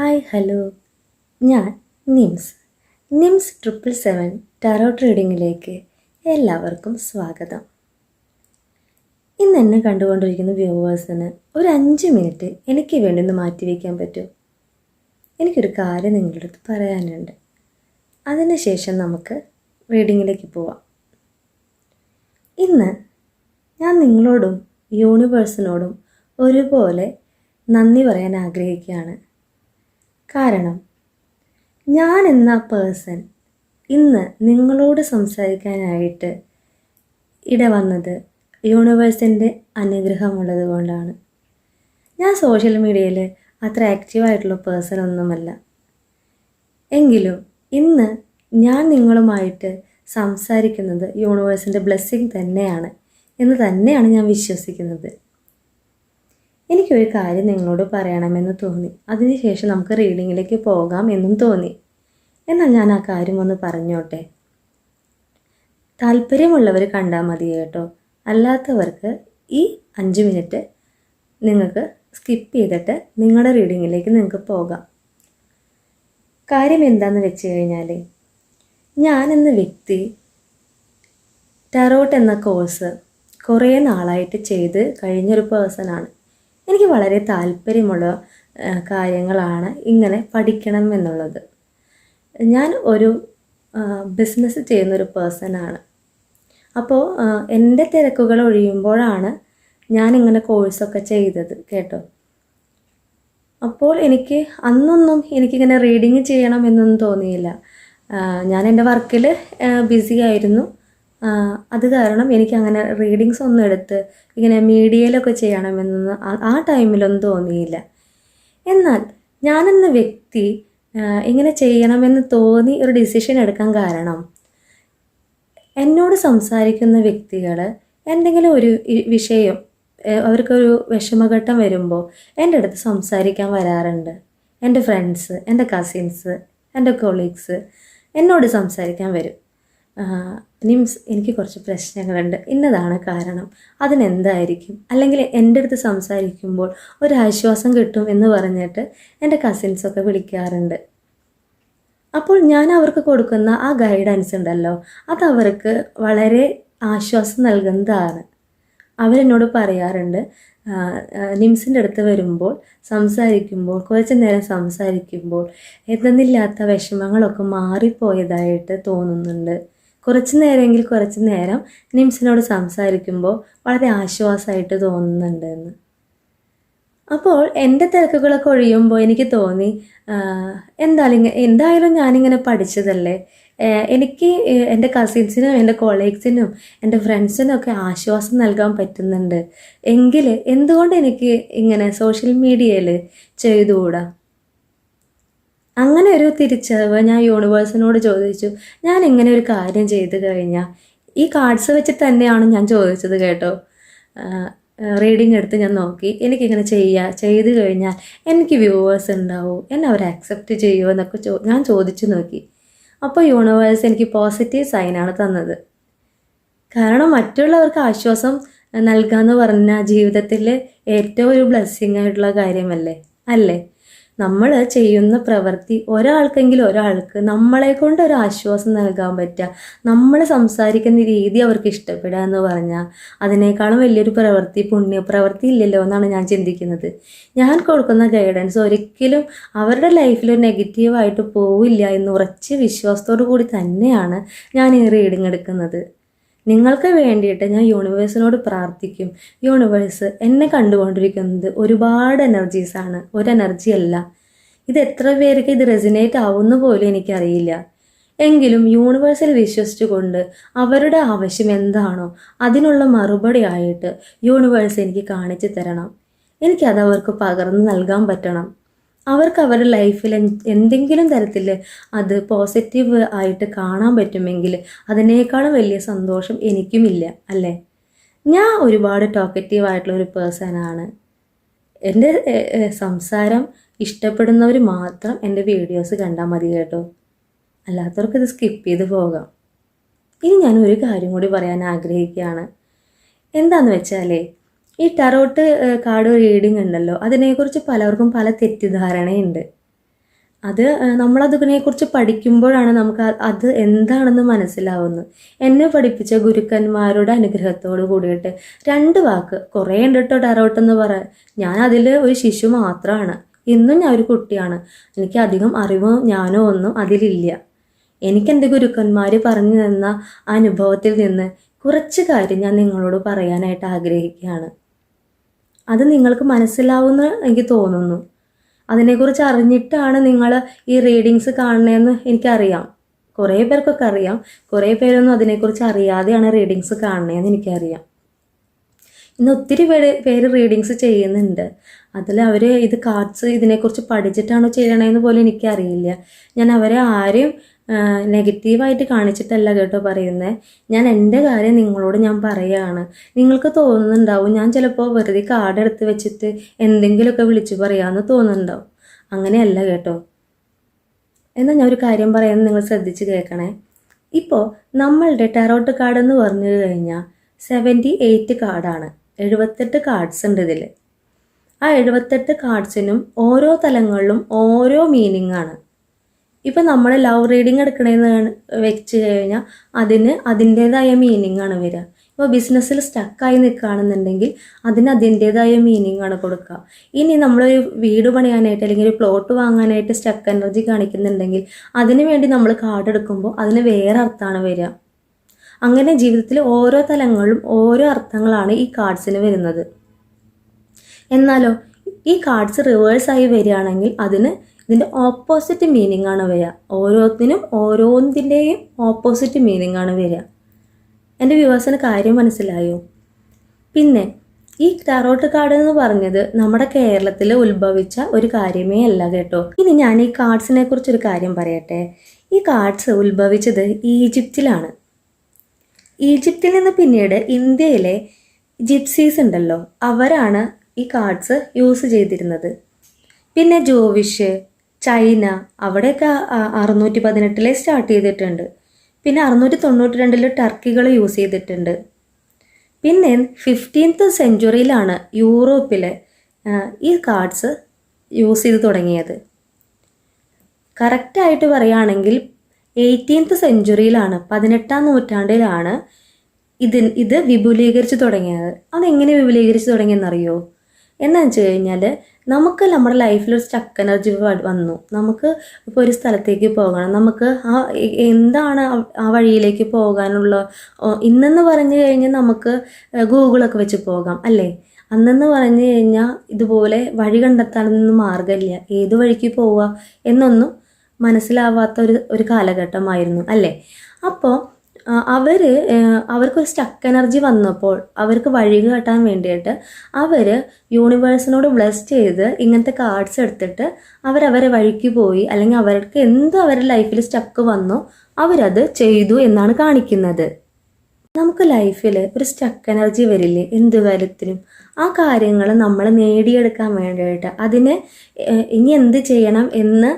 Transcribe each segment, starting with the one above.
Hi hello. ഞാൻ Nims. Nims triple seven tarot റീഡിങ്ങിലേക്ക് എല്ലാവർക്കും സ്വാഗതം. ഇന്ന് എന്നെ കണ്ടുകൊണ്ടിരിക്കുന്ന വ്യൂവേഴ്സിന് ഒരു അഞ്ച് മിനിറ്റ് എനിക്ക് വേണ്ടി ഒന്ന് മാറ്റിവെക്കാൻ പറ്റുമോ എനിക്കൊരു കാര്യം നിങ്ങളുടെ അടുത്ത് പറയാനുണ്ട് അതിനുശേഷം നമുക്ക് റീഡിങ്ങിലേക്ക് പോവാം. ഇന്ന് ഞാൻ നിങ്ങളോടും യൂണിവേഴ്സിനോടും ഒരുപോലെ നന്ദി പറയാൻ ആഗ്രഹിക്കുകയാണ്. കാരണം ഞാൻ എന്ന പേഴ്സൺ ഇന്ന് നിങ്ങളോട് സംസാരിക്കാനായിട്ട് ഇടവന്നത് യൂണിവേഴ്സിന്റെ അനുഗ്രഹമുള്ളത് കൊണ്ടാണ്. ഞാൻ സോഷ്യൽ മീഡിയയിൽ അത്ര ആക്റ്റീവായിട്ടുള്ള പേഴ്സൺ ഒന്നുമല്ല. എങ്കിലും ഇന്ന് ഞാൻ നിങ്ങളുമായിട്ട് സംസാരിക്കുന്നത് യൂണിവേഴ്സിന്റെ ബ്ലെസ്സിങ് തന്നെയാണ് എന്ന് തന്നെയാണ് ഞാൻ വിശ്വസിക്കുന്നത്. എനിക്കൊരു കാര്യം നിങ്ങളോട് പറയണമെന്ന് തോന്നി. അതിനുശേഷം നമുക്ക് റീഡിങ്ങിലേക്ക് പോകാം എന്നും തോന്നി. എന്നാൽ ഞാൻ ആ കാര്യം ഒന്ന് പറഞ്ഞോട്ടെ? താല്പര്യമുള്ളവർ കണ്ടാൽ മതി കേട്ടോ. അല്ലാത്തവർക്ക് ഈ അഞ്ച് മിനിറ്റ് നിങ്ങൾക്ക് സ്കിപ്പ് ചെയ്തിട്ട് നിങ്ങളുടെ റീഡിങ്ങിലേക്ക് നിങ്ങൾക്ക് പോകാം. കാര്യം എന്താണെന്ന് വെച്ച് കഴിഞ്ഞാൽ ഞാൻ എന്ന വ്യക്തി ടെറോട്ട് എന്ന കോഴ്സ് കുറേ നാളായിട്ട് ചെയ്ത് കഴിഞ്ഞൊരു പേഴ്സണാണ് എനിക്ക് വളരെ താല്പര്യമുള്ള കാര്യങ്ങളാണ് ഇങ്ങനെ പഠിക്കണം എന്നുള്ളത്. ഞാൻ ഒരു ബിസിനസ് ചെയ്യുന്നൊരു പേഴ്സണാണ് അപ്പോൾ എന്റെ തിരക്കുകൾ ഒഴിയുമ്പോഴാണ് ഞാനിങ്ങനെ കോഴ്സൊക്കെ ചെയ്തത് കേട്ടോ. അപ്പോൾ എനിക്ക് അന്നൊന്നും എനിക്കിങ്ങനെ റീഡിങ് ചെയ്യണം എന്നൊന്നും തോന്നിയില്ല. ഞാൻ എന്റെ വർക്കിൽ ബിസി ആയിരുന്നു. അത് കാരണം എനിക്ക് അങ്ങനെ റീഡിങ്സ് ഒന്നും എടുത്ത് ഇങ്ങനെ മീഡിയയിലൊക്കെ ചെയ്യണമെന്നൊന്നും ആ- ടൈമിലൊന്നും തോന്നിയില്ല. എന്നാൽ ഞാനെന്ന വ്യക്തി ഇങ്ങനെ ചെയ്യണമെന്ന് തോന്നി ഒരു ഡിസിഷൻ എടുക്കാൻ കാരണം എന്നോട് സംസാരിക്കുന്ന വ്യക്തികൾ എന്തെങ്കിലും ഒരു വിഷയം അവർക്കൊരു വിഷമഘട്ടം വരുമ്പോൾ എന്റെ അടുത്ത് സംസാരിക്കാൻ വരാറുണ്ട്. എന്റെ ഫ്രണ്ട്സ് എന്റെ കസിൻസ് എന്റെ കൊളീഗ്സ് എന്നോട് സംസാരിക്കാൻ വരും. നിംസ് എനിക്ക് കുറച്ച് പ്രശ്നങ്ങളുണ്ട്. ഇന്നതാണ് കാരണം. അതിനെന്തായിരിക്കും? അല്ലെങ്കിൽ എന്റെ അടുത്ത് സംസാരിക്കുമ്പോൾ ഒരു ആശ്വാസം കിട്ടും എന്ന് പറഞ്ഞിട്ട് എന്റെ കസിൻസൊക്കെ വിളിക്കാറുണ്ട്. അപ്പോൾ ഞാൻ അവർക്ക് കൊടുക്കുന്ന ആ ഗൈഡൻസ് ഉണ്ടല്ലോ അത് അവർക്ക് വളരെ ആശ്വാസം നൽകുന്നതാണ്. അവരെന്നോട് പറയാറുണ്ട് നിംസിന്റെ അടുത്ത് വരുമ്പോൾ സംസാരിക്കുമ്പോൾ കുറച്ച് നേരം സംസാരിക്കുമ്പോൾ എന്തെന്നില്ലാത്ത വിഷമങ്ങളൊക്കെ മാറിപ്പോയതായിട്ട് തോന്നുന്നുണ്ട്. കുറച്ച് നേരമെങ്കിൽ കുറച്ച് നേരം നിംസിനോട് സംസാരിക്കുമ്പോൾ വളരെ ആശ്വാസമായിട്ട് തോന്നുന്നുണ്ട് എന്ന് അപ്പോൾ എന്റെ തിരക്കുകളൊക്കെ ഒഴിയുമ്പോൾ എനിക്ക് തോന്നി എന്തായാലും എന്തായാലും ഞാനിങ്ങനെ പഠിച്ചതല്ലേ? എനിക്ക് എന്റെ കസിൻസിനും എന്റെ കൊളീഗ്സിനും എന്റെ ഫ്രണ്ട്സിനും ഒക്കെ ആശ്വാസം നൽകാൻ പറ്റുന്നുണ്ട്. എങ്കിൽ എന്തുകൊണ്ട് എനിക്ക് ഇങ്ങനെ സോഷ്യൽ മീഡിയയിൽ ചെയ്തുകൂടാ? അങ്ങനെ ഒരു തിരിച്ചറിവ് ഞാൻ യൂണിവേഴ്സിനോട് ചോദിച്ചു. ഞാൻ ഇങ്ങനെ ഒരു കാര്യം ചെയ്ത് കഴിഞ്ഞാൽ ഈ കാർഡ്സ് വെച്ചിട്ട് തന്നെയാണ് ഞാൻ ചോദിച്ചത് കേട്ടോ. റീഡിങ് എടുത്ത് ഞാൻ നോക്കി. എനിക്കിങ്ങനെ ചെയ്യുക ചെയ്ത് കഴിഞ്ഞാൽ എനിക്ക് വ്യൂവേഴ്സ് ഉണ്ടാവും എന്നെ അവർ അക്സെപ്റ്റ് ചെയ്യുമോ എന്നൊക്കെ ചോ ഞാൻ ചോദിച്ചു നോക്കി. അപ്പോൾ യൂണിവേഴ്സ് എനിക്ക് പോസിറ്റീവ് സൈനാണ് തന്നത്. കാരണം മറ്റുള്ളവർക്ക് ആശ്വാസം നൽകാന്ന് പറഞ്ഞാൽ ജീവിതത്തിൽ ഏറ്റവും ഒരു ബ്ലെസ്സിങ് ആയിട്ടുള്ള കാര്യമല്ലേ? അല്ലേ? നമ്മൾ ചെയ്യുന്ന പ്രവൃത്തി ഒരാൾക്കെങ്കിലും ഒരാൾക്ക് നമ്മളെ കൊണ്ട് ഒരു ആശ്വാസം നൽകാൻ പറ്റുക. നമ്മൾ സംസാരിക്കുന്ന രീതി അവർക്ക് ഇഷ്ടപ്പെടുക എന്ന് പറഞ്ഞാൽ അതിനേക്കാളും വലിയൊരു പ്രവൃത്തി പുണ്യപ്രവൃത്തി ഇല്ലല്ലോ എന്നാണ് ഞാൻ ചിന്തിക്കുന്നത്. ഞാൻ കൊടുക്കുന്ന ഗൈഡൻസ് ഒരിക്കലും അവരുടെ ലൈഫിൽ നെഗറ്റീവായിട്ട് പോവില്ല എന്ന് ഉറച്ച് വിശ്വാസത്തോടു കൂടി തന്നെയാണ് ഞാൻ ഈ റീഡിങ് എടുക്കുന്നത്. നിങ്ങൾക്ക് വേണ്ടിയിട്ട് ഞാൻ യൂണിവേഴ്സിനോട് പ്രാർത്ഥിക്കും. യൂണിവേഴ്സ് എന്നെ കണ്ടുകൊണ്ടിരിക്കുന്നത് ഒരുപാട് എനർജീസാണ് ഒരു എനർജി അല്ല. ഇത് എത്ര പേർക്ക് ഇത് റെസിനേറ്റ് ആവുന്ന പോലും എനിക്കറിയില്ല. എങ്കിലും യൂണിവേഴ്സിൽ വിശ്വസിച്ചുകൊണ്ട് അവരുടെ ആവശ്യം എന്താണോ അതിനുള്ള മറുപടി ആയിട്ട് യൂണിവേഴ്സ് എനിക്ക് കാണിച്ചു തരണം. എനിക്കത് അവർക്ക് പകർന്നു നൽകാൻ പറ്റണം. അവർക്ക് അവരുടെ ലൈഫിൽ എന്തെങ്കിലും തരത്തിൽ അത് പോസിറ്റീവ് ആയിട്ട് കാണാൻ പറ്റുമെങ്കിൽ അതിനേക്കാളും വലിയ സന്തോഷം എനിക്കുമില്ല അല്ലേ? ഞാൻ ഒരുപാട് ടോക്കറ്റീവ് ആയിട്ടുള്ള ഒരു പേഴ്സണാണ് എന്റെ സംസാരം ഇഷ്ടപ്പെടുന്നവർ മാത്രം എന്റെ വീഡിയോസ് കണ്ടാൽ മതി കേട്ടോ. അല്ലാത്തവർക്ക് ഇത് സ്കിപ്പ് ചെയ്ത് പോകാം. ഇനി ഞാൻ ഒരു കാര്യം കൂടി പറയാൻ ആഗ്രഹിക്കുകയാണ്. എന്താണെന്ന് വെച്ചാലേ ഈ ടറോട്ട് കാർഡ് റീഡിംഗ് ഉണ്ടല്ലോ. അതിനെക്കുറിച്ച് പലർക്കും പല തെറ്റിദ്ധാരണയുണ്ട്. അത് നമ്മളതിനെക്കുറിച്ച് പഠിക്കുമ്പോഴാണ് നമുക്ക് അത് എന്താണെന്ന് മനസ്സിലാവുന്നത്. എന്നെ പഠിപ്പിച്ച ഗുരുക്കന്മാരുടെ അനുഗ്രഹത്തോട് കൂടിയിട്ട് രണ്ട് വാക്ക് കുറേ ഉണ്ട് കേട്ടോ ടറോട്ട് എന്ന് പറയാൻ ഞാൻ അതിൽ ഒരു ശിശു മാത്രമാണ് ഇന്നും ഞാൻ ഒരു കുട്ടിയാണ്. എനിക്ക് അധികം അറിവോ ഞാനോ ഒന്നും അതിലില്ല. എനിക്ക് എന്റെ ഗുരുക്കന്മാർ പറഞ്ഞു തന്ന അനുഭവത്തിൽ നിന്ന് കുറച്ച് കാര്യം ഞാൻ നിങ്ങളോട് പറയാനായിട്ട് ആഗ്രഹിക്കുകയാണ്. അത് നിങ്ങൾക്ക് മനസ്സിലാവുമെന്ന് എനിക്ക് തോന്നുന്നു. അതിനെക്കുറിച്ച് അറിഞ്ഞിട്ടാണ് നിങ്ങൾ ഈ റീഡിങ്സ് കാണണമെന്ന് എനിക്കറിയാം. കുറേ പേർക്കൊക്കെ അറിയാം. കുറേ പേരൊന്നും അതിനെക്കുറിച്ച് അറിയാതെയാണ് റീഡിങ്സ് കാണണതെന്ന് എനിക്കറിയാം. ഇന്ന് ഒത്തിരി പേര് പേര് റീഡിങ്സ് ചെയ്യുന്നുണ്ട്. അതിൽ അവർ ഇത് കാർഡ്സ് ഇതിനെക്കുറിച്ച് പഠിച്ചിട്ടാണോ ചെയ്യണതെന്ന് പോലും എനിക്കറിയില്ല. ഞാൻ അവരെ ആരെയും നെഗറ്റീവായിട്ട് കാണിച്ചിട്ടല്ല കേട്ടോ പറയുന്നത് ഞാൻ എന്റെ കാര്യം നിങ്ങളോട് ഞാൻ പറയുകയാണ് നിങ്ങൾക്ക് തോന്നുന്നുണ്ടാവും ഞാൻ ചിലപ്പോൾ വെറുതെ കാർഡ് എടുത്ത് വെച്ചിട്ട് എന്തെങ്കിലുമൊക്കെ വിളിച്ചു പറയാമെന്ന് തോന്നുന്നുണ്ടാവും. അങ്ങനെയല്ല കേട്ടോ. എന്നാൽ ഞാൻ ഒരു കാര്യം പറയാമെന്ന് നിങ്ങൾ ശ്രദ്ധിച്ച് കേൾക്കണേ. ഇപ്പോൾ നമ്മളുടെ ടെറോട്ട് കാർഡ് എന്ന് പറഞ്ഞു കഴിഞ്ഞാൽ സെവന്റി എയ്റ്റ് കാർഡാണ് എഴുപത്തെട്ട് കാർഡ്സ് ഉണ്ട് ഇതിൽ ആ എഴുപത്തെട്ട് കാർഡ്സിനും ഓരോ തലങ്ങളിലും ഓരോ മീനിങ് ആണ്. ഇപ്പം നമ്മൾ ലവ് റീഡിങ് എടുക്കണേന്ന് വെച്ച് കഴിഞ്ഞാൽ അതിന് അതിന്റേതായ മീനിങ് ആണ് വരിക. ഇപ്പോൾ ബിസിനസ്സിൽ സ്റ്റക്കായി നിൽക്കുകയാണെന്നുണ്ടെങ്കിൽ അതിന് അതിന്റേതായ മീനിങ് ആണ് കൊടുക്കുക. ഇനി നമ്മളൊരു വീട് പണിയാനായിട്ട് അല്ലെങ്കിൽ ഒരു പ്ലോട്ട് വാങ്ങാനായിട്ട് സ്റ്റക്ക് എനർജി കാണിക്കുന്നുണ്ടെങ്കിൽ അതിന് വേണ്ടി നമ്മൾ കാർഡ് എടുക്കുമ്പോൾ അതിന് വേറെ അർത്ഥമാണ് വരിക. അങ്ങനെ ജീവിതത്തിൽ ഓരോ തലങ്ങളിലും ഓരോ അർത്ഥങ്ങളാണ് ഈ കാർഡ്സിന് വരുന്നത്. എന്നാലോ ഈ കാർഡ്സ് റിവേഴ്സായി വരികയാണെങ്കിൽ അതിന് ഇതിന്റെ ഓപ്പോസിറ്റ് മീനിങ് ആണ് വരിക. ഓരോത്തിനും ഓരോന്നിന്റെയും ഓപ്പോസിറ്റ് മീനിങ് ആണ് വരിക. എന്റെ വ്യൂവേഴ്സിന് കാര്യം മനസ്സിലായോ? പിന്നെ ഈ ടാറോട്ട് കാർഡ് എന്ന് പറഞ്ഞത് നമ്മുടെ കേരളത്തിൽ ഉത്ഭവിച്ച ഒരു കാര്യമേ അല്ല കേട്ടോ. ഇനി ഞാൻ ഈ കാർഡ്സിനെ കുറിച്ചൊരു കാര്യം പറയട്ടെ. ഈ കാർഡ്സ് ഉത്ഭവിച്ചത് ഈജിപ്തിലാണ്. ഈജിപ്തിൽ നിന്ന് പിന്നീട് ഇന്ത്യയിലെ ജിപ്സീസ് ഉണ്ടല്ലോ അവരാണ് ഈ കാർഡ്സ് യൂസ് ചെയ്തിരുന്നത്. പിന്നെ ജോവിഷ് ചൈന അവിടെയൊക്കെ അറുന്നൂറ്റി പതിനെട്ടിലെ സ്റ്റാർട്ട് ചെയ്തിട്ടുണ്ട്. പിന്നെ അറുന്നൂറ്റി തൊണ്ണൂറ്റി രണ്ടിൽ ടർക്കികൾ യൂസ് ചെയ്തിട്ടുണ്ട്. പിന്നെ ഫിഫ്റ്റീൻത്ത് സെഞ്ചുറിയിലാണ് യൂറോപ്പിലെ ഈ കാർഡ്സ് യൂസ് ചെയ്ത് തുടങ്ങിയത്. കറക്റ്റായിട്ട് പറയുകയാണെങ്കിൽ എയ്റ്റീൻത്ത് സെഞ്ചുറിയിലാണ് പതിനെട്ടാം നൂറ്റാണ്ടിലാണ് ഇത് ഇത് വിപുലീകരിച്ച് തുടങ്ങിയത്. അതെങ്ങനെ വിപുലീകരിച്ച് തുടങ്ങിയെന്നറിയോ? എന്താ വെച്ച് കഴിഞ്ഞാൽ നമുക്ക് നമ്മുടെ ലൈഫിൽ ഒരു സ്റ്റക്ക് എനർജി വന്നു. നമുക്ക് ഇപ്പോൾ ഒരു സ്ഥലത്തേക്ക് പോകണം. നമുക്ക് ആ എന്താണ് ആ- വഴിയിലേക്ക് പോകാനുള്ള ഇന്നെന്ന് പറഞ്ഞു കഴിഞ്ഞാൽ നമുക്ക് ഗൂഗിളൊക്കെ വെച്ച് പോകാം അല്ലേ? അന്നെന്ന് പറഞ്ഞു കഴിഞ്ഞാൽ ഇതുപോലെ വഴി കണ്ടെത്താനൊന്നും മാർഗമില്ല ഏത് വഴിക്ക് പോവുക എന്നൊന്നും മനസ്സിലാവാത്ത ഒരു ഒരു കാലഘട്ടമായിരുന്നു അല്ലേ? അപ്പോൾ അവർ അവർക്കൊരു സ്റ്റക്ക് എനർജി വന്നപ്പോൾ അവർക്ക് വഴി കാട്ടാൻ വേണ്ടിയിട്ട് അവർ യൂണിവേഴ്സിനോട് ബ്ലെസ് ചെയ്ത് ഇങ്ങനത്തെ കാർഡ്സ് എടുത്തിട്ട് അവരവരെ വഴിക്ക് പോയി അല്ലെങ്കിൽ അവർക്ക് എന്ത് അവരുടെ ലൈഫിൽ സ്റ്റക്ക് വന്നോ അവരത് ചെയ്തു എന്നാണ് കാണിക്കുന്നത്. നമുക്ക് ലൈഫിൽ ഒരു സ്റ്റക്ക് എനർജി വരില്ലേ? എന്ത് കാര്യത്തിനും? ആ കാര്യങ്ങൾ നമ്മൾ നേടിയെടുക്കാൻ വേണ്ടിയിട്ട് അതിനെ ഇനി എന്ത് ചെയ്യണം എന്ന്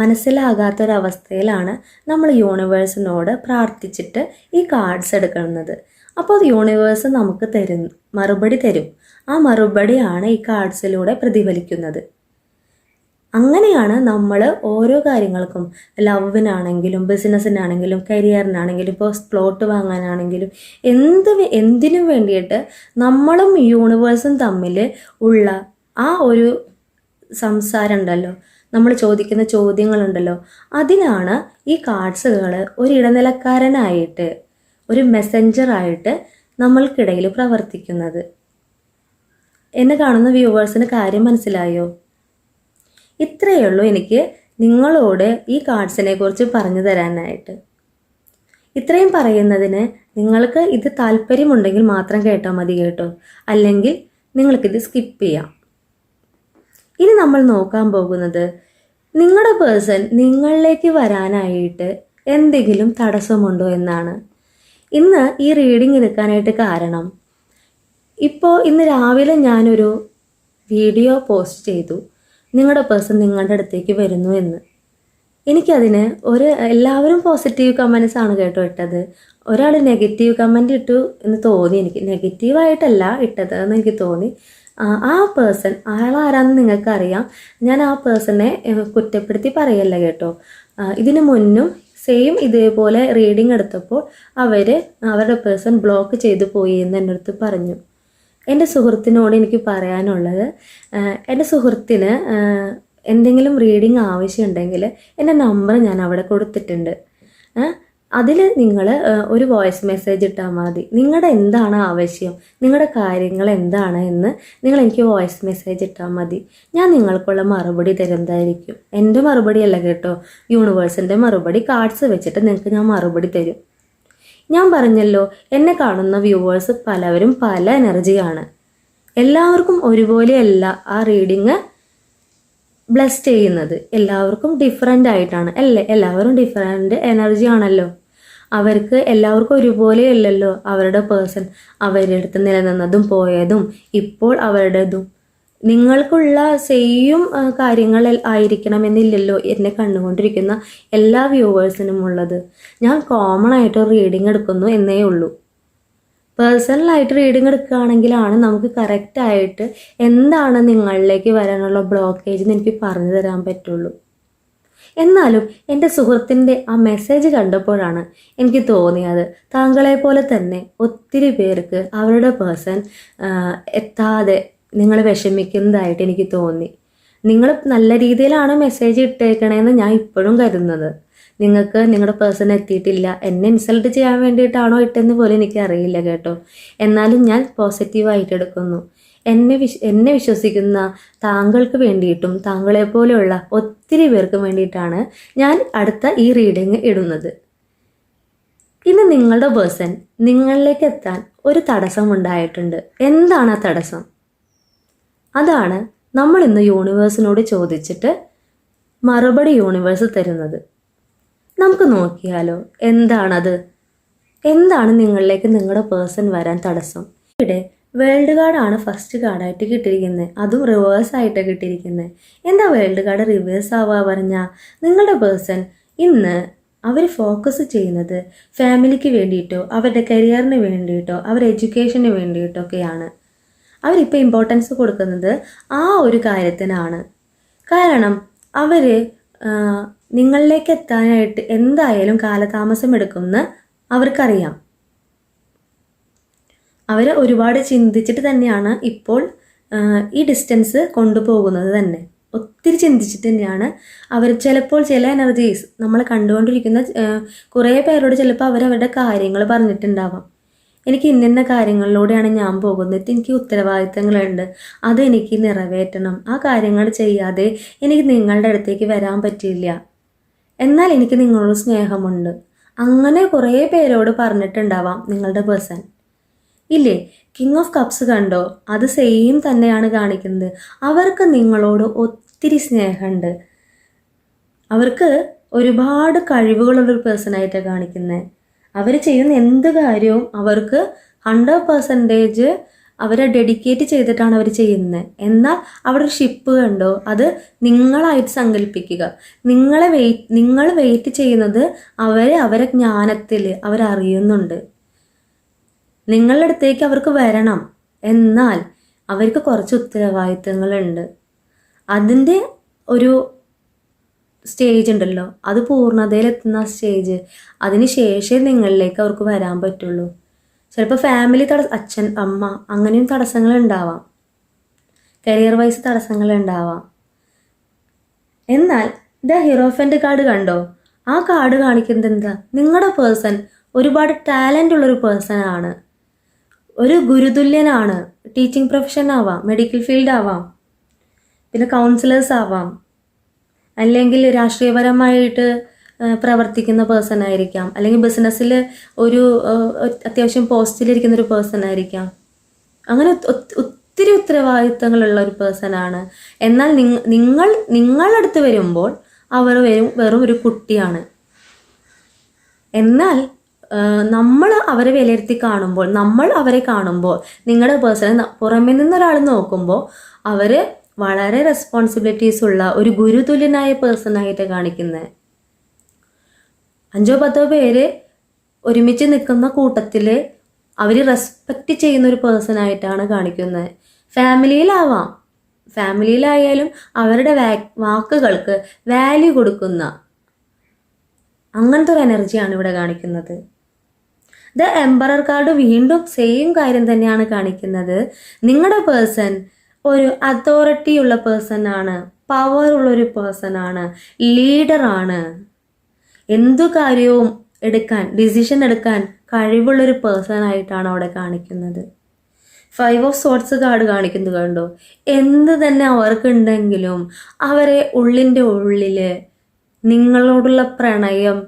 മനസ്സിലാകാത്തൊരവസ്ഥയിലാണ് നമ്മൾ യൂണിവേഴ്സിനോട് പ്രാർത്ഥിച്ചിട്ട് ഈ കാർഡ്സ് എടുക്കുന്നത്. അപ്പോൾ അത് യൂണിവേഴ്സ് നമുക്ക് തരും മറുപടി തരും. ആ മറുപടിയാണ് ഈ കാർഡ്സിലൂടെ പ്രതിഫലിക്കുന്നത്. അങ്ങനെയാണ് നമ്മൾ ഓരോ കാര്യങ്ങൾക്കും ലവിനാണെങ്കിലും ബിസിനസ്സിനാണെങ്കിലും കരിയറിനാണെങ്കിലും ഇപ്പോൾ പ്ലോട്ട് വാങ്ങാനാണെങ്കിലും എന്ത് എന്തിനും വേണ്ടിയിട്ട് നമ്മളും യൂണിവേഴ്സും തമ്മിൽ ഉള്ള ആ ഒരു സംസാരം ഉണ്ടല്ലോ. നമ്മൾ ചോദിക്കുന്ന ചോദ്യങ്ങളുണ്ടല്ലോ. അതിനാണ് ഈ കാർഡ്സുകൾ ഒരു ഇടനിലക്കാരനായിട്ട് ഒരു മെസ്സഞ്ചറായിട്ട് നമ്മൾക്കിടയിൽ പ്രവർത്തിക്കുന്നത്. എന്നെ കാണുന്ന വ്യൂവേഴ്സിന് കാര്യം മനസ്സിലായോ? ഇത്രയേ ഉള്ളൂ എനിക്ക് നിങ്ങളോട് ഈ കാർഡ്സിനെ കുറിച്ച് പറഞ്ഞു തരാനായിട്ട്. ഇത്രയും പറയുന്നതിന് നിങ്ങൾക്ക് ഇത് താല്പര്യമുണ്ടെങ്കിൽ മാത്രം കേട്ടോ മതി കേട്ടോ. അല്ലെങ്കിൽ നിങ്ങൾക്കിത് സ്കിപ്പ് ചെയ്യാം. ഇനി നമ്മൾ നോക്കാൻ പോകുന്നത് നിങ്ങളുടെ പേഴ്സൺ നിങ്ങളിലേക്ക് വരാനായിട്ട് എന്തെങ്കിലും തടസ്സമുണ്ടോ എന്നാണ്. ഇന്ന് ഈ റീഡിംഗ് എടുക്കാനായിട്ട് കാരണം ഇപ്പോൾ ഇന്ന് രാവിലെ ഞാനൊരു വീഡിയോ പോസ്റ്റ് ചെയ്തു. നിങ്ങളുടെ പേഴ്സൺ നിങ്ങളുടെ അടുത്തേക്ക് വരുന്നു എന്ന്. എനിക്കതിന് ഒരു എല്ലാവരും പോസിറ്റീവ് കമൻസ് ആണ് കേട്ടോ ഇട്ടത്. ഒരാൾ നെഗറ്റീവ് കമന്റ് ഇട്ടു എന്ന് തോന്നി എനിക്ക്. നെഗറ്റീവായിട്ടല്ല ഇട്ടത് എന്ന് എനിക്ക് തോന്നി. ആ, പേഴ്സൺ ആളാരാന്ന് നിങ്ങൾക്കറിയാം. ഞാൻ ആ പേഴ്സണെ കുറ്റപ്പെടുത്തി പറയല്ല കേട്ടോ. ഇതിനു മുന്നും സെയിം ഇതേപോലെ റീഡിംഗ് എടുത്തപ്പോൾ അവർ അവരുടെ പേഴ്സൺ ബ്ലോക്ക് ചെയ്തു പോയി എന്ന് എന്റെ അടുത്ത് പറഞ്ഞു. എന്റെ സുഹൃത്തിനോട് എനിക്ക് പറയാനുള്ളത് എന്റെ സുഹൃത്തിന് എന്തെങ്കിലും റീഡിങ് ആവശ്യമുണ്ടെങ്കിൽ എന്റെ നമ്പർ ഞാൻ അവിടെ കൊടുത്തിട്ടുണ്ട്. അതിൽ നിങ്ങൾ ഒരു വോയിസ് മെസ്സേജ് ഇട്ടാൽ മതി. നിങ്ങളുടെ എന്താണ് ആവശ്യം? നിങ്ങളുടെ കാര്യങ്ങൾ എന്താണ് എന്ന് നിങ്ങൾ എനിക്ക് വോയിസ് മെസ്സേജ് ഇട്ടാൽ മതി. ഞാൻ നിങ്ങൾക്കുള്ള മറുപടി തരുന്നതായിരിക്കും. എന്റെ മറുപടിയല്ല കേട്ടോ യൂണിവേഴ്സിന്റെ മറുപടി കാർഡ്സ് വെച്ചിട്ട് നിങ്ങൾക്ക് ഞാൻ മറുപടി തരും. ഞാൻ പറഞ്ഞല്ലോ എന്നെ കാണുന്ന വ്യൂവേഴ്സ് പലവരും പല എനർജിയാണ് എല്ലാവർക്കും ഒരുപോലെയല്ല ആ റീഡിങ് ബ്ലസ് ചെയ്യുന്നത്. എല്ലാവർക്കും ഡിഫറെന്റ് ആയിട്ടാണ്. അല്ലേ? എല്ലാവരും ഡിഫറെന്റ് എനർജി ആണല്ലോ. അവർക്ക് എല്ലാവർക്കും ഒരുപോലെ ഒരുപോലെയല്ലല്ലോ അവരുടെ പേഴ്സൺ അവരുടെ അടുത്ത് നിലനിന്നതും പോയതും ഇപ്പോൾ അവരുടേതും. നിങ്ങൾക്കുള്ള സെയിം കാര്യങ്ങൾ ആയിരിക്കണം എന്നില്ലല്ലോ എന്നെ കണ്ടുകൊണ്ടിരിക്കുന്ന എല്ലാ വ്യൂവേഴ്സിനും ഉള്ളത്. ഞാൻ കോമൺ ആയിട്ട് റീഡിംഗ് എടുക്കുന്നു എന്നേ ഉള്ളൂ. പേഴ്സണലായിട്ട് റീഡിംഗ് എടുക്കുകയാണെങ്കിലാണ് നമുക്ക് കറക്റ്റായിട്ട് എന്താണ് നിങ്ങളിലേക്ക് വരാനുള്ള ബ്ലോക്കേജ് എന്ന് എനിക്ക് പറഞ്ഞു തരാൻ പറ്റുള്ളൂ. എന്നാലും എന്റെ സുഹൃത്തിന്റെ ആ മെസ്സേജ് കണ്ടപ്പോഴാണ് എനിക്ക് തോന്നിയത്. താങ്കളെ പോലെ തന്നെ ഒത്തിരി പേർക്ക് അവരുടെ പേഴ്സൺ എത്താതെ നിങ്ങൾ വിഷമിക്കുന്നതായിട്ട് എനിക്ക് തോന്നി. നിങ്ങൾ നല്ല രീതിയിലാണ് മെസ്സേജ് ഇട്ടേക്കണേന്ന് ഞാൻ ഇപ്പോഴും കരുതുന്നത്. നിങ്ങൾക്ക് നിങ്ങളുടെ പേഴ്സൺ എത്തിയിട്ടില്ല. എന്നെ ഇൻസൾട്ട് ചെയ്യാൻ വേണ്ടിയിട്ടാണോ ഇട്ടെന്ന് പോലും എനിക്ക് അറിയില്ല കേട്ടോ. എന്നാലും ഞാൻ പോസിറ്റീവായിട്ട് എടുക്കുന്നു. എന്നെ വിശ് എന്നെ വിശ്വസിക്കുന്ന താങ്കൾക്ക് വേണ്ടിയിട്ടും താങ്കളെ പോലെയുള്ള ഒത്തിരി പേർക്ക് വേണ്ടിയിട്ടാണ് ഞാൻ അടുത്ത ഈ റീഡിങ് ഇടുന്നത്. ഇന്ന് നിങ്ങളുടെ പേഴ്സൺ നിങ്ങളിലേക്ക് എത്താൻ ഒരു തടസ്സം ഉണ്ടായിട്ടുണ്ട് എന്താണ് ആ തടസ്സം? അതാണ് നമ്മൾ ഇന്ന് യൂണിവേഴ്സിനോട് ചോദിച്ചിട്ട് മറുപടി യൂണിവേഴ്സ് തരുന്നത്. നമുക്ക് നോക്കിയാലോ എന്താണത്? എന്താണ് നിങ്ങളിലേക്ക് നിങ്ങളുടെ പേഴ്സൺ വരാൻ തടസ്സം? ഇവിടെ വേൾഡ് കാർഡാണ് ഫസ്റ്റ് കാർഡായിട്ട് കിട്ടിയിരിക്കുന്നത് അതും റിവേഴ്സ് ആയിട്ട് കിട്ടിയിരിക്കുന്നത് എന്താ വേൾഡ് കാർഡ് റിവേഴ്സ് ആവാ പറഞ്ഞാൽ നിങ്ങളുടെ പേഴ്സൺ ഇന്ന് അവർ ഫോക്കസ് ചെയ്യുന്നത് ഫാമിലിക്ക് വേണ്ടിയിട്ടോ അവരുടെ കരിയറിന് വേണ്ടിയിട്ടോ അവരുടെ എഡ്യൂക്കേഷന് വേണ്ടിയിട്ടോ ഒക്കെയാണ് അവരിപ്പോൾ ഇമ്പോർട്ടൻസ് കൊടുക്കുന്നത് ആ ഒരു കാര്യത്തിനാണ്. കാരണം അവർ നിങ്ങളിലേക്ക് എത്താനായിട്ട് എന്തായാലും കാലതാമസം എടുക്കുമെന്ന് അവർക്കറിയാം. അവർ ഒരുപാട് ചിന്തിച്ചിട്ട് തന്നെയാണ് ഇപ്പോൾ ഈ ഡിസ്റ്റൻസ് കൊണ്ടുപോകുന്നത് തന്നെ. ഒത്തിരി ചിന്തിച്ചിട്ട് തന്നെയാണ് അവർ ചിലപ്പോൾ ചില എനർജീസ് നമ്മൾ കണ്ടുകൊണ്ടിരിക്കുന്ന കുറേ പേരോട് ചിലപ്പോൾ അവരവരുടെ കാര്യങ്ങൾ പറഞ്ഞിട്ടുണ്ടാവാം. എനിക്ക് ഇന്നിന്ന കാര്യങ്ങളിലൂടെയാണ് ഞാൻ പോകുന്നത്. എനിക്ക് ഉത്തരവാദിത്തങ്ങളുണ്ട്. അത് എനിക്ക് നിറവേറ്റണം. ആ കാര്യങ്ങൾ ചെയ്യാതെ എനിക്ക് നിങ്ങളുടെ അടുത്തേക്ക് വരാൻ പറ്റില്ല എന്നാൽ എനിക്ക് നിങ്ങളോട് സ്നേഹമുണ്ട്. അങ്ങനെ കുറേ പേരോട് പറഞ്ഞിട്ടുണ്ടാവാം നിങ്ങളുടെ പേഴ്സൺ. ഇല്ലേ? കിങ് ഓഫ് കപ്സ് കണ്ടോ? അത് സെയിം തന്നെയാണ് കാണിക്കുന്നത്. അവർക്ക് നിങ്ങളോട് ഒത്തിരി സ്നേഹമുണ്ട്. അവർക്ക് ഒരുപാട് കഴിവുകളുള്ളൊരു പേഴ്സണായിട്ടാണ് കാണിക്കുന്നത്. അവർ ചെയ്യുന്ന എന്ത് കാര്യവും അവർക്ക് ഹൺഡ്രഡ് പെർസെന്റേജ് അവരെ ഡെഡിക്കേറ്റ് ചെയ്തിട്ടാണ് അവർ ചെയ്യുന്നത് എന്നാൽ അവിടെ ഒരു ഷിപ്പ് കണ്ടോ? അത് നിങ്ങളായിട്ട് സങ്കല്പിക്കുക. നിങ്ങളെ വെയിറ്റ് നിങ്ങൾ വെയിറ്റ് ചെയ്യുന്നത് അവരെ അവരെ ജ്ഞാനത്തിൽ അവരറിയുന്നുണ്ട് നിങ്ങളുടെ അടുത്തേക്ക് അവർക്ക് വരണം. എന്നാൽ അവർക്ക് കുറച്ച് ഉത്തരവാദിത്തങ്ങളുണ്ട്. അതിന്റെ ഒരു സ്റ്റേജ് ഉണ്ടല്ലോ. അത് പൂർണതയിലെത്തുന്ന സ്റ്റേജ് അതിന് ശേഷമേ നിങ്ങളിലേക്ക് അവർക്ക് വരാൻ പറ്റുള്ളൂ. ചിലപ്പോൾ ഫാമിലി തട അച്ഛൻ അമ്മ അങ്ങനെയും തടസ്സങ്ങൾ ഉണ്ടാവാം. കരിയർ വൈസ് തടസ്സങ്ങൾ ഉണ്ടാവാം. എന്നാൽ ദ ഹീറോഫന്റെ കാർഡ് കണ്ടോ? ആ കാർഡ് കാണിക്കുന്നത് എന്താ? നിങ്ങളുടെ പേഴ്സൺ ഒരുപാട് ടാലന്റ് ഉള്ളൊരു പേഴ്സൺ ആണ്. ഒരു ഗുരുതുല്യനാണ്. ടീച്ചിങ് പ്രൊഫഷൻ ആവാം മെഡിക്കൽ ഫീൽഡ് ആവാം. പിന്നെ കൗൺസിലേഴ്സ് ആവാം. അല്ലെങ്കിൽ രാഷ്ട്രീയപരമായിട്ട് പ്രവർത്തിക്കുന്ന പേഴ്സൺ ആയിരിക്കാം. അല്ലെങ്കിൽ ബിസിനസ്സിൽ ഒരു അത്യാവശ്യം പോസ്റ്റിലിരിക്കുന്ന ഒരു പേഴ്സൺ ആയിരിക്കാം. അങ്ങനെ ഒത്ത് ഒത്ത് ഒത്തിരി ഉത്തരവാദിത്തങ്ങളുള്ള ഒരു പേഴ്സൺ ആണ്. എന്നാൽ നിങ്ങൾ നിങ്ങളടുത്ത് വരുമ്പോൾ അവർ വരും വെറും ഒരു കുട്ടിയാണ്. എന്നാൽ നമ്മൾ അവരെ വിലയിരുത്തി കാണുമ്പോൾ നമ്മൾ അവരെ കാണുമ്പോൾ നിങ്ങളുടെ പേഴ്സണെ പുറമെ നിന്നൊരാൾ നോക്കുമ്പോൾ അവർ വളരെ റെസ്പോൺസിബിലിറ്റീസ് ഉള്ള ഒരു ഗുരുതുല്യനായ പേഴ്സൺ ആയിട്ട് കാണിക്കുന്നത് അഞ്ചോ പത്തോ പേര് ഒരുമിച്ച് നിൽക്കുന്ന കൂട്ടത്തിൽ അവർ റെസ്പെക്റ്റ് ചെയ്യുന്ന ഒരു പേഴ്സൺ ആയിട്ടാണ് കാണിക്കുന്നത് ഫാമിലിയിലാവാം ഫാമിലിയിലായാലും അവരുടെ വാക്കുകൾക്ക് വാല്യൂ കൊടുക്കുന്ന അങ്ങനത്തെ ഒരു എനർജിയാണ് ഇവിടെ കാണിക്കുന്നത്. ദ എംബറർ കാർഡ് വീണ്ടും സെയിം കാര്യം തന്നെയാണ് കാണിക്കുന്നത്. നിങ്ങളുടെ പേഴ്സൺ ഒരു അതോറിറ്റി ഉള്ള പേഴ്സൺ ആണ്. പവർ ഉള്ളൊരു പേഴ്സൺ ആണ്. ലീഡർ ആണ്. എന്തു കാര്യവും എടുക്കാൻ ഡിസിഷൻ എടുക്കാൻ കഴിവുള്ളൊരു പേഴ്സൺ ആയിട്ടാണ് അവിടെ കാണിക്കുന്നത്. ഫൈവ് ഓഫ് സോട്ട്സ് കാർഡ് കാണിക്കുന്നത് കണ്ടോ? എന്ത് തന്നെ അവർക്കുണ്ടെങ്കിലും അവരെ ഉള്ളിന്റെ ഉള്ളിൽ നിങ്ങളോടുള്ള പ്രണയം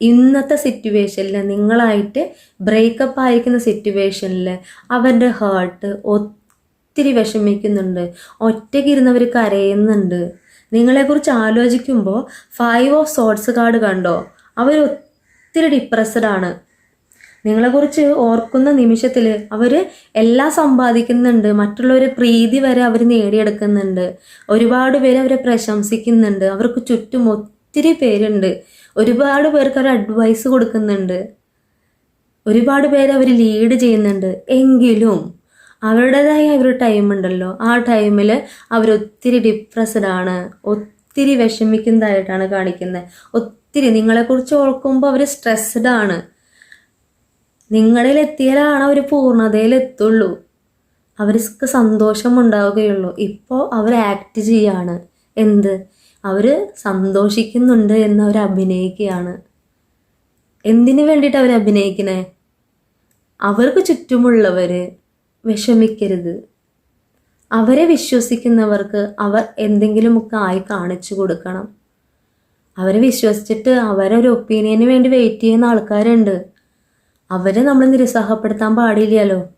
ഇന്നത്തെ സിറ്റുവേഷനിൽ നിങ്ങളായിട്ട് ബ്രേക്കപ്പ് ആയിരിക്കുന്ന സിറ്റുവേഷനിൽ അവരുടെ ഹേർട്ട് ഒത്തിരി വിഷമിക്കുന്നുണ്ട്. ഒറ്റയ്ക്കിരുന്നവർ കരയുന്നുണ്ട്. നിങ്ങളെക്കുറിച്ച് ആലോചിക്കുമ്പോൾ ഫൈവ് ഓഫ് സോട്സ് കാർഡ് കണ്ടോ? അവർ ഒത്തിരി ഡിപ്രസ്ഡ് ആണ്. നിങ്ങളെക്കുറിച്ച് ഓർക്കുന്ന നിമിഷത്തിൽ അവർ എല്ലാം സമ്പാദിക്കുന്നുണ്ട്. മറ്റുള്ളവരെ പ്രീതി വരെ അവർ നേടിയെടുക്കുന്നുണ്ട്. ഒരുപാട് പേര് അവരെ പ്രശംസിക്കുന്നുണ്ട്. അവർക്ക് ചുറ്റും ഒത്തിരി പേരുണ്ട്. ഒരുപാട് പേർക്ക് അവർ അഡ്വൈസ് കൊടുക്കുന്നുണ്ട്. ഒരുപാട് പേര് അവർ ലീഡ് ചെയ്യുന്നുണ്ട്. എങ്കിലും അവരുടേതായ ഒരു ടൈം ഉണ്ടല്ലോ. ആ ടൈമിൽ അവരൊത്തിരി ഡിപ്രസ്ഡ് ആണ്. ഒത്തിരി വിഷമിക്കുന്നതായിട്ടാണ് കാണിക്കുന്നത്. ഒത്തിരി നിങ്ങളെക്കുറിച്ച് ഓർക്കുമ്പോൾ അവർ സ്ട്രെസ്ഡ് ആണ്. നിങ്ങളിൽ എത്തിയാലാണ് അവർ പൂർണതയിലെത്തുള്ളൂ. അവർക്ക് സന്തോഷം ഉണ്ടാവുകയുള്ളൂ. ഇപ്പോൾ അവർ ആക്ട് ചെയ്യാണ്. എന്ത്? അവർ സന്തോഷിക്കുന്നുണ്ട് എന്ന് അവർ അഭിനയിക്കുകയാണ്. എന്തിനു വേണ്ടിയിട്ട് അവർ അഭിനയിക്കണേ? അവർക്ക് ചുറ്റുമുള്ളവർ വിഷമിക്കരുത്. അവരെ വിശ്വസിക്കുന്നവർക്ക് അവർ എന്തെങ്കിലുമൊക്കെ ആയി കാണിച്ചു കൊടുക്കണം. അവരെ വിശ്വസിച്ചിട്ട് അവരൊരു ഒപ്പീനിയന് വേണ്ടി വെയിറ്റ് ചെയ്യുന്ന ആൾക്കാരുണ്ട്. അവരെ നമ്മൾ നിരുത്സാഹപ്പെടുത്താൻ പാടില്ലല്ലോ.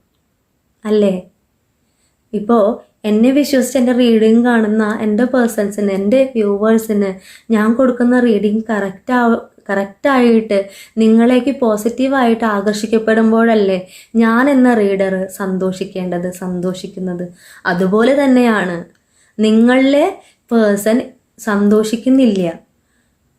അല്ലേ? ഇപ്പോൾ എന്നെ വിശ്വസിച്ച് എന്റെ റീഡിങ് കാണുന്ന എന്റെ പേഴ്സൺസിന് എന്റെ വ്യൂവേഴ്സിന് ഞാൻ കൊടുക്കുന്ന റീഡിങ് കറക്റ്റ് ആവ കറക്റ്റായിട്ട് നിങ്ങളേക്ക് പോസിറ്റീവായിട്ട് ആകർഷിക്കപ്പെടുമ്പോഴല്ലേ ഞാൻ എന്ന റീഡർ സന്തോഷിക്കേണ്ടത് സന്തോഷിക്കുന്നത്. അതുപോലെ തന്നെയാണ് നിങ്ങളിലെ പേഴ്സൺ സന്തോഷിക്കുന്നില്ല.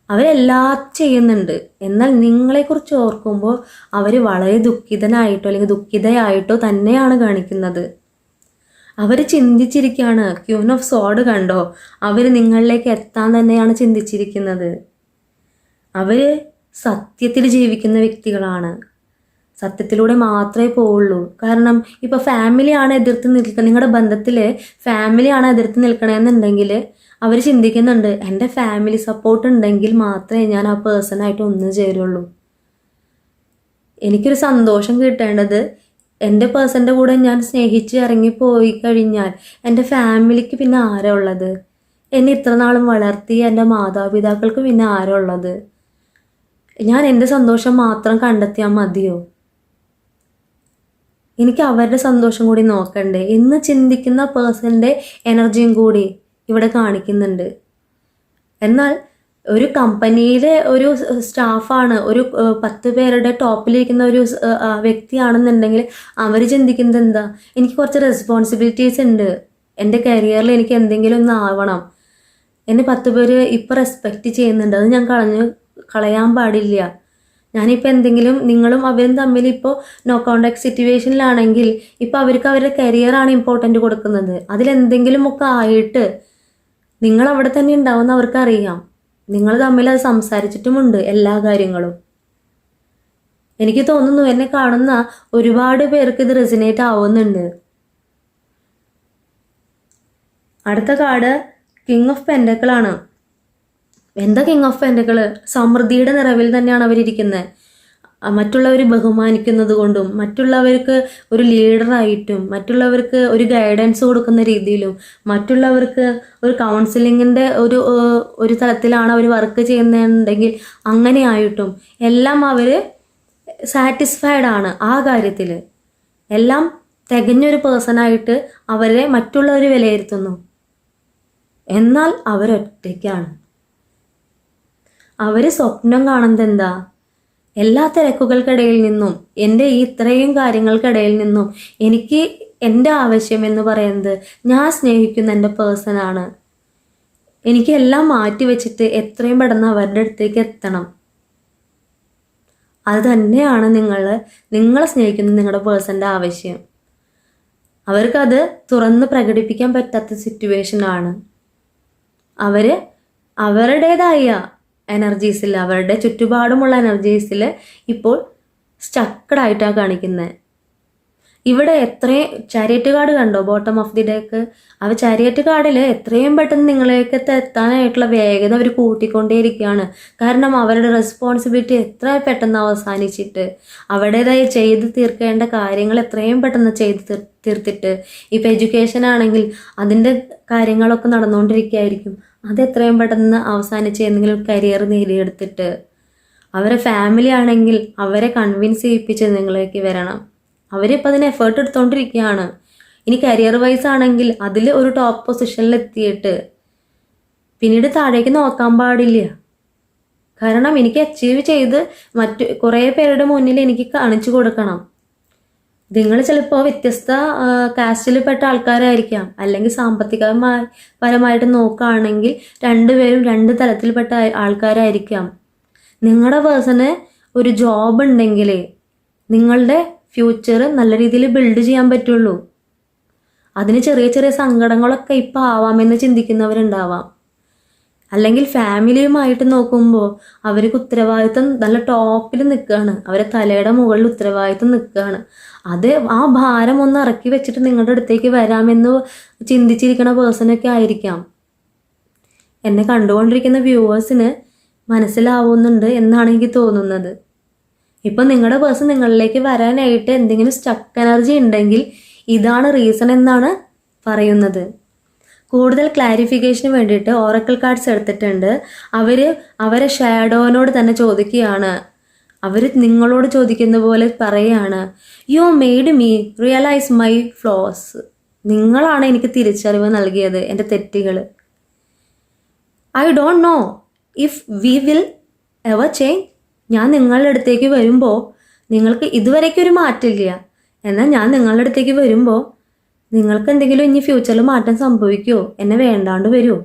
അവരെല്ലാം ചെയ്യുന്നുണ്ട്. എന്നാൽ നിങ്ങളെക്കുറിച്ച് ഓർക്കുമ്പോൾ അവർ വളരെ ദുഃഖിതനായിട്ടോ അല്ലെങ്കിൽ ദുഃഖിതയായിട്ടോ തന്നെയാണ് കാണിക്കുന്നത്. അവർ ചിന്തിച്ചിരിക്കുകയാണ് ക്യൂൻ ഓഫ് സോഡ് കണ്ടോ? അവർ നിങ്ങളിലേക്ക് എത്താൻ തന്നെയാണ് ചിന്തിച്ചിരിക്കുന്നത്. അവർ സത്യത്തിൽ ജീവിക്കുന്ന വ്യക്തികളാണ്. സത്യത്തിലൂടെ മാത്രമേ പോവുള്ളൂ. കാരണം ഇപ്പോൾ ഫാമിലിയാണ് എതിർത്ത് നിൽക്കുന്നത് നിങ്ങളുടെ ബന്ധത്തിൽ ഫാമിലിയാണ് എതിർത്ത് നിൽക്കണമെന്നുണ്ടെങ്കിൽ അവർ ചിന്തിക്കുന്നുണ്ട് എന്റെ ഫാമിലി സപ്പോർട്ട് ഉണ്ടെങ്കിൽ മാത്രമേ ഞാൻ ആ പേഴ്സണായിട്ട് ഒന്നു ചേരുള്ളൂ. എനിക്കൊരു സന്തോഷം കിട്ടേണ്ടത് എന്റെ പേഴ്സന്റെ കൂടെ ഞാൻ സ്നേഹിച്ച് ഇറങ്ങിപ്പോയി കഴിഞ്ഞാൽ എന്റെ ഫാമിലിക്ക് പിന്നെ ആരാ ഉള്ളത്? എന്നെ ഇത്ര നാളും വളർത്തിയ എന്റെ മാതാപിതാക്കൾക്ക് പിന്നെ ആരാ ഉള്ളത്? ഞാൻ എന്റെ സന്തോഷം മാത്രം കണ്ടെത്തിയാൽ മതിയോ? എനിക്ക് അവരുടെ സന്തോഷം കൂടി നോക്കണ്ടേ? എന്ന് ചിന്തിക്കുന്ന പേഴ്സന്റെ എനർജിയും കൂടി ഇവിടെ കാണിക്കുന്നുണ്ട്. എന്നാൽ ഒരു കമ്പനിയിലെ ഒരു സ്റ്റാഫാണ് ഒരു പത്ത് പേരുടെ ടോപ്പിലിരിക്കുന്ന ഒരു വ്യക്തിയാണെന്നുണ്ടെങ്കിൽ അവർ ചിന്തിക്കുന്നത് എന്താ എനിക്ക് കുറച്ച് റെസ്പോൺസിബിലിറ്റീസ് ഉണ്ട്. എന്റെ കരിയറിൽ എനിക്ക് എന്തെങ്കിലും ഒന്ന് ആവണം. എന്നെ പത്ത് പേര് ഇപ്പം റെസ്പെക്റ്റ് ചെയ്യുന്നുണ്ട്. അത് ഞാൻ കളഞ്ഞ് കളയാൻ പാടില്ല. ഞാനിപ്പോൾ എന്തെങ്കിലും നിങ്ങളും അവരും തമ്മിൽ ഇപ്പോൾ നോ കോണ്ടാക്ട് സിറ്റുവേഷനിലാണെങ്കിൽ ഇപ്പോൾ അവർക്ക് അവരുടെ കരിയറാണ് ഇമ്പോർട്ടന്റ് കൊടുക്കുന്നത്. അതിലെന്തെങ്കിലും ഒക്കെ ആയിട്ട് നിങ്ങൾ അവിടെ തന്നെ ഉണ്ടാവുമെന്ന് അവർക്കറിയാം. നിങ്ങൾ തമ്മിൽ അത് സംസാരിച്ചിട്ടുമുണ്ട് എല്ലാ കാര്യങ്ങളും. എനിക്ക് തോന്നുന്നു എന്നെ കാണുന്ന ഒരുപാട് പേർക്ക് ഇത് റെസിനേറ്റ് ആവുന്നുണ്ട്. അടുത്ത കാർഡ് കിങ് ഓഫ് പെൻഡക്കിളാണ് എന്താ കിങ് ഓഫ് പെൻഡക്കിൾ സമൃദ്ധിയുടെ നിറവിൽ തന്നെയാണ് അവരിയ്ക്കുന്നത് മറ്റുള്ളവർ ബഹുമാനിക്കുന്നത് കൊണ്ടും മറ്റുള്ളവർക്ക് ഒരു ലീഡറായിട്ടും മറ്റുള്ളവർക്ക് ഒരു ഗൈഡൻസ് കൊടുക്കുന്ന രീതിയിലും മറ്റുള്ളവർക്ക് ഒരു കൗൺസിലിങ്ങിന്റെ ഒരു ഒരു തലത്തിലാണ് അവർ വർക്ക് ചെയ്യുന്നതെന്നുണ്ടെങ്കിൽ അങ്ങനെയായിട്ടും എല്ലാം അവർ സാറ്റിസ്ഫൈഡ് ആണ് ആ കാര്യത്തിൽ എല്ലാം തികഞ്ഞൊരു പേഴ്സണായിട്ട് അവരെ മറ്റുള്ളവർ വിലയിരുത്തുന്നു. എന്നാൽ അവരൊറ്റയ്ക്കാണ്. അവർ സ്വപ്നം കാണുന്നത് എന്താ എല്ലാ തിരക്കുകൾക്കിടയിൽ നിന്നും എന്റെ ഈ ഇത്രയും കാര്യങ്ങൾക്കിടയിൽ നിന്നും എനിക്ക് എന്റെ ആവശ്യം എന്ന് പറയുന്നത് ഞാൻ സ്നേഹിക്കുന്ന എന്റെ പേഴ്സണാണ് എനിക്ക് എല്ലാം മാറ്റി വെച്ചിട്ട് എത്രയും പെട്ടെന്ന് അവരുടെ അടുത്തേക്ക് എത്തണം. അത് തന്നെയാണ് നിങ്ങൾ നിങ്ങളെ സ്നേഹിക്കുന്ന നിങ്ങളുടെ പേഴ്സന്റെ ആവശ്യം. അവർക്കത് തുറന്ന് പ്രകടിപ്പിക്കാൻ പറ്റാത്ത സിറ്റുവേഷനാണ് അവർ അവരുടേതായ എനർജീസിൽ അവരുടെ ചുറ്റുപാടുമുള്ള എനർജീസിൽ ഇപ്പോൾ സ്റ്റക്കഡായിട്ടാണ് കാണിക്കുന്നത് ഇവിടെ എത്രയും ചാരിയറ്റ് കാർഡ് കണ്ടോ? ബോട്ടം ഓഫ് ദി ഡേക്ക് അവ ചാരിയറ്റ് കാർഡിൽ എത്രയും പെട്ടെന്ന് നിങ്ങളിലേക്ക് എത്താനായിട്ടുള്ള വേഗത അവർ കൂട്ടിക്കൊണ്ടേയിരിക്കുകയാണ്. കാരണം അവരുടെ റെസ്പോൺസിബിലിറ്റി എത്ര പെട്ടെന്ന് അവസാനിച്ചിട്ട് അവരുടേതായി ചെയ്ത് തീർക്കേണ്ട കാര്യങ്ങൾ എത്രയും പെട്ടെന്ന് ചെയ്ത് തീർ തീർത്തിട്ട്. ഇപ്പം എഡ്യൂക്കേഷൻ ആണെങ്കിൽ അതിന്റെ കാര്യങ്ങളൊക്കെ നടന്നുകൊണ്ടിരിക്കുകയായിരിക്കും അത് എത്രയും പെട്ടെന്ന് അവസാനിച്ച് എന്തെങ്കിലും കരിയർ നേടിയെടുത്തിട്ട് അവരെ ഫാമിലി ആണെങ്കിൽ അവരെ കൺവിൻസ് ചെയ്യിപ്പിച്ച് നിങ്ങളിലേക്ക് വരണം. അവരിപ്പോൾ അതിന് എഫേർട്ട് എടുത്തുകൊണ്ടിരിക്കുകയാണ് ഇനി കരിയർ വൈസ് ആണെങ്കിൽ അതിൽ ഒരു ടോപ്പ് പൊസിഷനിൽ എത്തിയിട്ട് പിന്നീട് താഴേക്ക് നോക്കാൻ പാടില്ല. കാരണം എനിക്ക് അച്ചീവ് ചെയ്ത് മറ്റു കുറേ പേരുടെ മുന്നിൽ എനിക്ക് കാണിച്ചു കൊടുക്കണം. നിങ്ങൾ ചിലപ്പോൾ വ്യത്യസ്ത കാസ്റ്റിൽപ്പെട്ട ആൾക്കാരായിരിക്കാം. അല്ലെങ്കിൽ സാമ്പത്തികമായി പരമായിട്ട് നോക്കുകയാണെങ്കിൽ രണ്ടുപേരും രണ്ട് തലത്തിൽപ്പെട്ട ആൾക്കാരായിരിക്കാം. നിങ്ങളുടെ പേഴ്സണ് ഒരു ജോബ് ഉണ്ടെങ്കിൽ നിങ്ങളുടെ ഫ്യൂച്ചർ നല്ല രീതിയിൽ ബിൽഡ് ചെയ്യാൻ പറ്റുള്ളൂ. അതിന് ചെറിയ ചെറിയ സങ്കടങ്ങളൊക്കെ ഇപ്പം ആവാമെന്ന് ചിന്തിക്കുന്നവരുണ്ടാവാം. അല്ലെങ്കിൽ ഫാമിലിയുമായിട്ട് നോക്കുമ്പോൾ അവർക്ക് ഉത്തരവാദിത്തം നല്ല ടോപ്പിൽ നിൽക്കുകയാണ് അവരെ തലയുടെ മുകളിൽ ഉത്തരവാദിത്തം നിൽക്കുകയാണ് അത് ആ ഭാരം ഒന്ന് ഇറക്കി വെച്ചിട്ട് നിങ്ങളുടെ അടുത്തേക്ക് വരാമെന്ന് ചിന്തിച്ചിരിക്കുന്ന പേഴ്സണൊക്കെ ആയിരിക്കാം. എന്നെ കണ്ടുകൊണ്ടിരിക്കുന്ന വ്യൂവേഴ്സിന് മനസ്സിലാവുന്നുണ്ട് എന്നാണ് എനിക്ക് തോന്നുന്നത്. ഇപ്പം നിങ്ങളുടെ പേഴ്സൺ നിങ്ങളിലേക്ക് വരാനായിട്ട് എന്തെങ്കിലും സ്റ്റക്ക് എനർജി ഉണ്ടെങ്കിൽ ഇതാണ് റീസൺ എന്നാണ് പറയുന്നത്. കൂടുതൽ ക്ലാരിഫിക്കേഷന് വേണ്ടിയിട്ട് ഓറക്കിൾ കാർഡ്സ് എടുത്തിട്ടുണ്ട്. അവർ അവരെ ഷാഡോനോട് തന്നെ ചോദിക്കുകയാണ്. അവർ നിങ്ങളോട് ചോദിക്കുന്ന പോലെ പറയുകയാണ് you made me realise my flaws നിങ്ങളാണ് എനിക്ക് തിരിച്ചറിവ് നൽകിയത് എന്റെ തെറ്റുകൾ I don't know if we will ever change ഞാൻ നിങ്ങളുടെ അടുത്തേക്ക് വരുമ്പോൾ നിങ്ങൾക്ക് ഇതുവരേക്കും ഒരു മാറ്റമില്ല. എന്നാൽ ഞാൻ നിങ്ങളുടെ അടുത്തേക്ക് വരുമ്പോൾ നിങ്ങൾക്ക് എന്തെങ്കിലും ഇനി ഫ്യൂച്ചറിൽ മാറ്റം സംഭവിക്കുമോ എന്നെ വേണ്ടാണ്ട് വരുമോ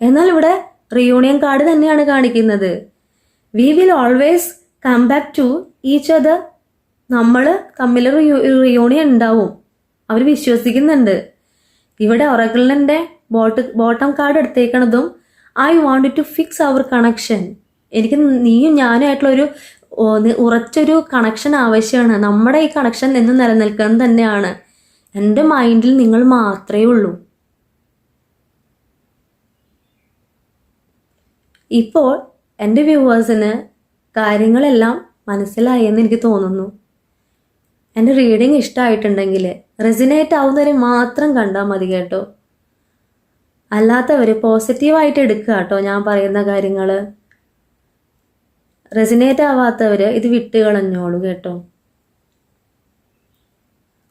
എന്നാൽ ഇവിടെ റിയൂണിയൻ കാർഡ് തന്നെയാണ് കാണിക്കുന്നത്. We will always come back to each other നമ്മൾ തമ്മിൽ റിയൂണിയൻ ഉണ്ടാവും. അവർ വിശ്വസിക്കുന്നുണ്ട്. ഇവിടെ ഒറക്കിളിന്റെ bot bottom card എടുത്തേക്കണതും I want to fix our connection എനിക്ക് നീയും ഞാനുമായിട്ടുള്ളൊരു ഉറച്ചൊരു കണക്ഷൻ ആവശ്യമാണ്. നമ്മുടെ ഈ കണക്ഷൻ എന്ന് നിലനിൽക്കുന്നത് തന്നെയാണ്. എന്റെ മൈൻഡിൽ നിങ്ങൾ മാത്രമേ ഉള്ളൂ. ഇപ്പോൾ എന്റെ വ്യൂവേഴ്സിന് കാര്യങ്ങളെല്ലാം മനസ്സിലായി എന്ന് എനിക്ക് തോന്നുന്നു. എന്റെ റീഡിങ് ഇഷ്ടമായിട്ടുണ്ടെങ്കിൽ റെസിനേറ്റ് ആവുന്നവരെ മാത്രം കണ്ടാൽ മതി കേട്ടോ. അല്ലാത്തവർ പോസിറ്റീവായിട്ട് എടുക്കുക കേട്ടോ ഞാൻ പറയുന്ന കാര്യങ്ങൾ റെസിനേറ്റ് ആവാത്തവർ ഇത് വിട്ടുകളഞ്ഞോളൂ കേട്ടോ.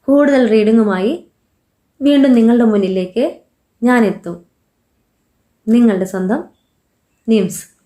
കൂടുതൽ റീഡിങ്ങുമായി വീണ്ടും നിങ്ങളുടെ മുന്നിലേക്ക് ഞാനെത്തും. നിങ്ങളുടെ സ്വന്തം നിംസ്.